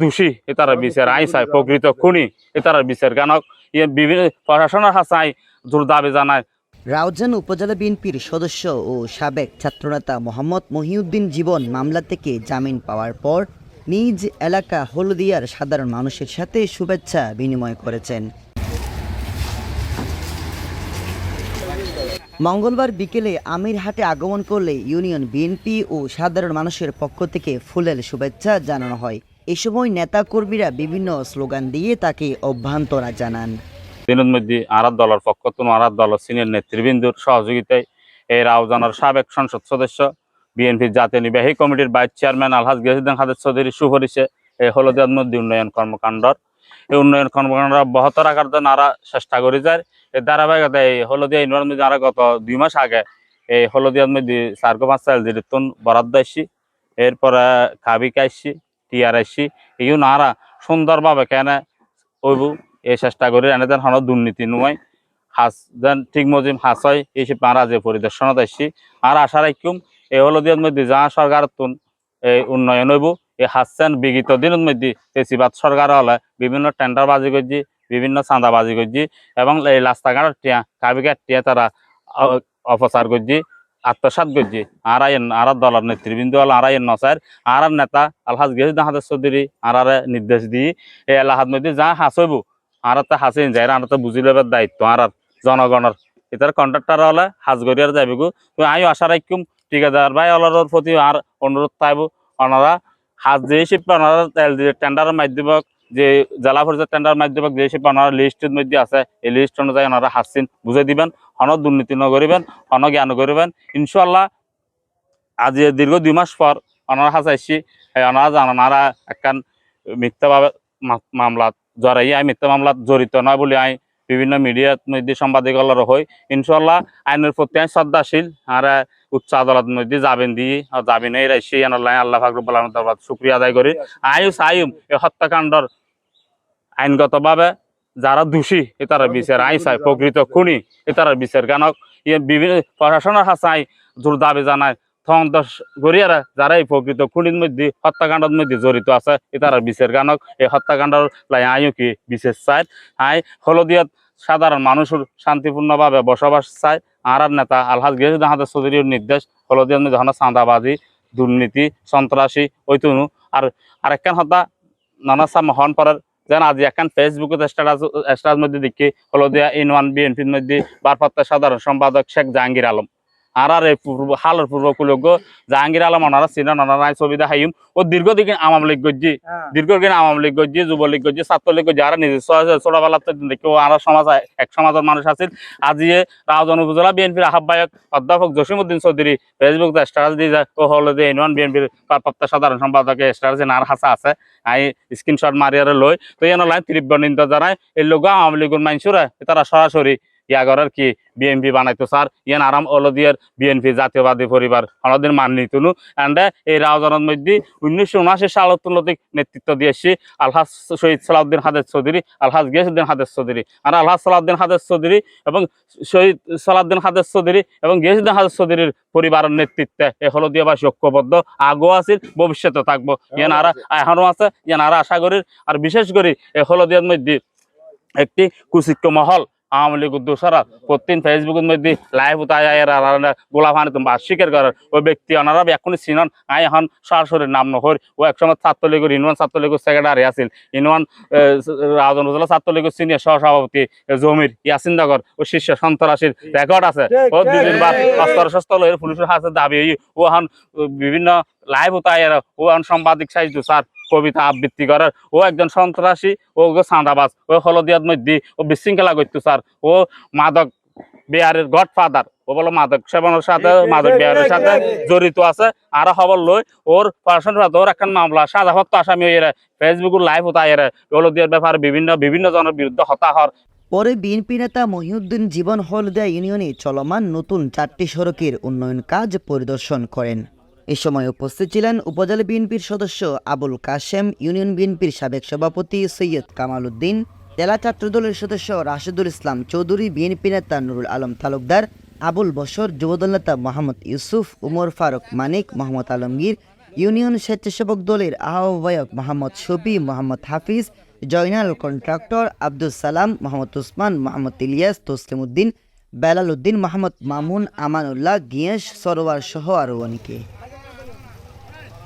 দোষী এ তারা বিচার। আই চাই প্রকৃত খুনি এ তারা বিচার। কেন ইয়ে বিভিন্ন প্রশাসনের হাসাই জোর দাবি জানায়। রাউজান উপজেলা বিএনপির সদস্য ও সাবেক ছাত্রনেতা মোহাম্মদ মহিউদ্দিন জীবন মামলা থেকে জামিন পাওয়ার পর নিজ এলাকা হলদিয়ার সাধারণ মানুষের সাথে শুভেচ্ছা বিনিময় করেছেন। মঙ্গলবার বিকেলে আমিরহাটে আগমন করলে ইউনিয়ন বিএনপি ও সাধারণ মানুষের পক্ষ থেকে ফুলেল শুভেচ্ছা জানানো হয়। এ সময় নেতাকর্মীরা বিভিন্ন স্লোগান দিয়ে তাকে অভ্যন্তরা জানান। দিনের মধ্যে আরাত দলের পক্ষ থেকে আরাত দলের সিনিয়র নেতৃবৃন্দর সহযোগিতায় এই রাউজানের সাবেক সংসদ সদস্য, বিএনপির জাতীয় নির্বাহী কমিটির ভাইস চেয়ারম্যান আলহাজ গেহিদ্দিন হাদের চৌধুরী সুপরিচে এই হলদিয়ার মধ্যে উন্নয়ন কর্মকাণ্ডর। এই উন্নয়ন কর্মকাণ্ড অব্যাহত রাখার জন্য আরা চেষ্টা করে যায়। এই ধারাবাহিকতা এই হলদিয়া ইউনিয়নের মধ্যে আরা গত দুই মাস আগে এই হলদিয়ার মধ্যে সার্কো পাঁচ চাল দিন বরাদ্দ আসছি এরপরে কাবিক আসছি আসছি এই নারা সুন্দরভাবে কেন ওইব এই চেষ্টা করি এনেদের হন দুর্নীতি নয় হাস যেন ঠিক মজিম হাস হয় এইসব মারা যে পরিদর্শনত আসছি আর আশা রাখুম এই হলদিয়ার মধ্যে যা সরকার এই উন্নয়ন হইব এই হাসছেন বিগত দিনের মধ্যে তেসিবাদ সরকার হলে বিভিন্ন টেন্ডার বাজি করছি, বিভিন্ন চাঁদাবাজি করছি, এবং এই রাস্তাঘাট টিয়া, কাবিঘাট টিয়া তারা অপচার করছি। আত্মসাত করছি। আর আইন আর দলের নেতৃবৃন্দ আর আইন নসার। আর আর নেতা আলহাজ গেছে হাজার চৌধুরী আর আর নির্দেশ দিয়ে এই এলাহার মধ্যে যা হাসইব আর তো হাসিন যায় আর তো বুঝি লবার দায়িত্ব আর আর জনগণের। এটার কন্ট্রাক্টর হলে হাজ গড়িয়ার যাইব গো। তো আমি আশা রাখুম, ঠিকাদার ভাই অলরের প্রতি আর অনুরোধ পাইব ওনারা হাজ যে হিসেবে ওনারা টেন্ডারের মাধ্যমে যে জেলা পরিষদ টেন্ডার মাধ্যমে যে হিসেবে ওনারা লিস্টের মধ্যে আছে, এই লিস্ট অনুযায়ী ওনারা হাসিন, বুঝে দিবেন। হন দুর্নীতি নকরিবেন হন জ্ঞান করিবেন। ইনশাল্লাহ আজ দীর্ঘ দুই মাস পর ওনারা হাসাইছি ওনারা জানান ওনারা একখান মিথ্যাভাবে মামলাত জড়াই আই মিথ্যা মামলাত জড়িত নয় বলে আই বিভিন্ন মিডিয়ার মধ্যে সাংবাদিকর হই। ইনশাল্লাহ আইনের প্রতি আইন শ্রদ্ধাশীল, আর উচ্চ আদালত মধ্যে যাবেন দিয়ে যাবেন এই রাইসি আল্লাহ আল্লাহ দরবার শুক্রিয়া আদায় করি। আয়ুস আয়ুম এই হত্যাকাণ্ডর আইনগতভাবে যারা দোষী এ তারা বিচার আই চাই প্রকৃত খুনি এ তারা বিচার। কেন বিভিন্ন প্রশাসনের হাসাই জোর দাবি জানায় তদন্ত গড়িয়ারা যারা এই প্রকৃত খুনির মধ্যে হত্যাকাণ্ডের মধ্যে জড়িত আছে এ তারা বিচার। গানক এই হত্যাকাণ্ডর লাই আইও কি বিশেষ চাই? আই হলদিয়াত সাধারণ মানুষের শান্তিপূর্ণভাবে বসবাস চায় আর নেতা আলহাজ গেছে হাজার চৌধুরীর নির্দেশ হলদিয়ার মধ্যে হন চাঁদাবাজি দুর্নীতি সন্ত্রাসী ওইতুনু আর আরেকখান হত্যা নানা সাম হন পরার যেন আজি এখন ফেসবুকে স্ট্যাটাস স্ট্যাটাস মধ্যে দেখি, হলদিয়া ইন ওয়ান বিএনপির মধ্যে বারপাত্তা সাধারণ সম্পাদক শেখ জাহাঙ্গীর আলম। আর আর এই পূর্ব হালের পূর্বকুলজ্ঞ জাহাঙ্গীর আলম ওনারা চিনেন ওনারা ছবি দেখাইম। ও দীর্ঘদিন আওয়ামী লীগ গজ্জি দীর্ঘদিন আওয়ামী লীগ গজ্জি যুবলীগ গজ্জি ছাত্রলীগ গজ্জি আর নিজস্ব ছোটবেলাতে দেখি আর সমাজ এক সমাজের মানুষ আছিল। আজি রাজন উপজেলা বিএনপির আহ্বায়ক অধ্যাপক জসিমউদ্দিন চৌধুরী ফেসবুক স্ট্যাটাস দিয়ে যায়। ও হলো যে ইউনিয়ন বিএনপির প্রাপ্ত সাধারণ সম্পাদক স্ট্যাটাস আর হাসা আছে। আই স্ক্রিনশট মারিয়ারে লই তো এন লাইন তীব্র নিন্দা জানায়। এই লোক আওয়ামী লীগের মানুষরা তারা সরাসরি ইয়াগরের কি বিএনপি বানাইতো, স্যার? ইয়ান আরাম অলদিয়ার বিএনপি জাতীয়বাদী পরিবার। হলদিন মান নিতুনু এন্ড এই রাজনের মধ্যে উনিশশো উনআশি সালত তুলতিক নেতৃত্ব দিয়েছি আলহাজ শহীদ সালাউদ্দিন হাদের চৌধুরী, আলহাজ গিয়াসুদ্দিন হাদের চৌধুরী। আর আলহাজ সালাউদ্দিন হাদের চৌধুরী এবং শহীদ সালাউদ্দিন হাদের চৌধুরী এবং গিয়াসুদ্দিন হাদের চৌধুরীর পরিবারের নেতৃত্বে এই হলদিয়াবাসী ঐক্যবদ্ধ। আগেও আছিল ভবিষ্যতে থাকব। ইয়ান আর এখনও আছে, ইয়ান আর আশা করি। আর বিশেষ করে এই হলদিয়ার মধ্যে একটি কুচিক্য মহল। আওয়ামী লীগ দোষরা প্রতিদিন ফেসবুকের মধ্যে লাইভ উঠায় গোলাপ হানি তোমরা করার ওই ব্যক্তি ওনারা এখনই চিনন আই এখন সরাসরি নাম নহর। ও একসময় ছাত্রলীগের ইউনিয়ন ছাত্রলীগের সেক্রেটারি আছিল। ইউনিয়ন ছাত্রলীগের সিনিয়র সহসভাপতি জমির ও শীর্ষ সন্ত্রাসীর রেকর্ড আছে। ও দুদিন বাদ অস্ত্র শস্ত্র পুলিশের হাতে দাবি ও এখন বিভিন্ন লাইভ উঠায় ও এখন সাংবাদিক সাহিত্য স্যার। কবিতা আবৃত্তি করার। ও একজন সন্ত্রাসী, ও গো চাঁদাবাজ ও হলদিয়ার মধ্যে, ও বিশৃঙ্খলা করতো, স্যার। ও মাদক বিহারের গড ফাদার ও বলো মাদক সেবনের সাথে, মাদক বিহারের সাথে জড়িত আছে। আর খবর লই, ওর পড়াশোনার সাথে ওর একখান মামলা, সাজা হত্য আসামি হয়ে ফেসবুকের লাইভ হতায় হলদিয়ার ব্যাপারে বিভিন্ন বিভিন্ন জনের বিরুদ্ধে হতাহর। পরে বিএনপি নেতা মহিউদ্দিন জীবন হলদিয়া ইউনিয়নে চলমান নতুন চারটি সড়কের উন্নয়ন কাজ পরিদর্শন করেন। এ সময় উপস্থিত ছিলেন উপজেলা বিএনপির সদস্য আবুল কাশেম, ইউনিয়ন বিএনপির সাবেক সভাপতি সৈয়দ কামাল উদ্দিন, জেলা ছাত্রদলের সদস্য রাশেদুল ইসলাম চৌধুরী, বিএনপি নেতা নুরুল আলম তালুকদার, আবুল বসর যুবদল নেতা মোহাম্মদ ইউসুফ, উমর ফারুক মানিক, মোহাম্মদ আলমগীর, ইউনিয়ন স্বেচ্ছাসেবক দলের আহ্বায়ক মোহাম্মদ শফি, মোহাম্মদ হাফিজ, জয়নাল কন্ট্রাক্টর আব্দুল সালাম, মোহাম্মদ উসমান, মোহাম্মদ ইলিয়াস, তসলিম উদ্দিন, বেলাল উদ্দিন, মোহাম্মদ মামুন, আমানুল্লাহ গিয়েশ সরোয়ার সহ আরও অনেকে।